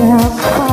Yeah.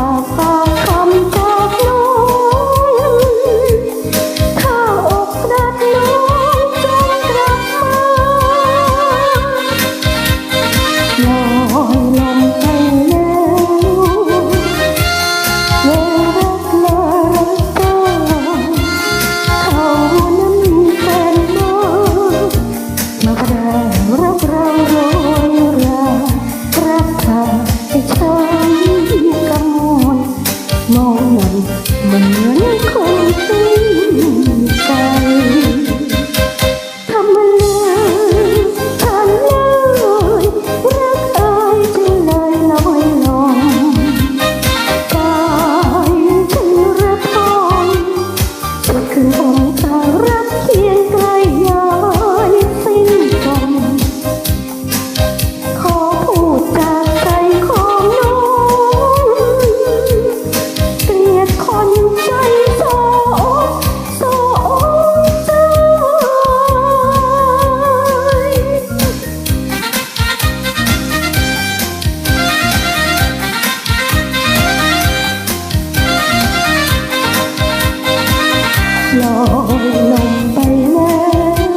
ลงไปแล้ว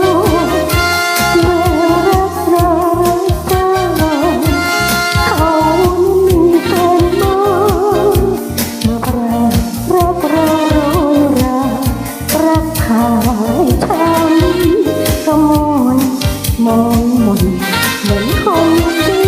เมื่อรักเราก็เขาม่มีใครมอมาปรางรักราโรยรารักพายทำกรมวลมองมนเหมือนคนที่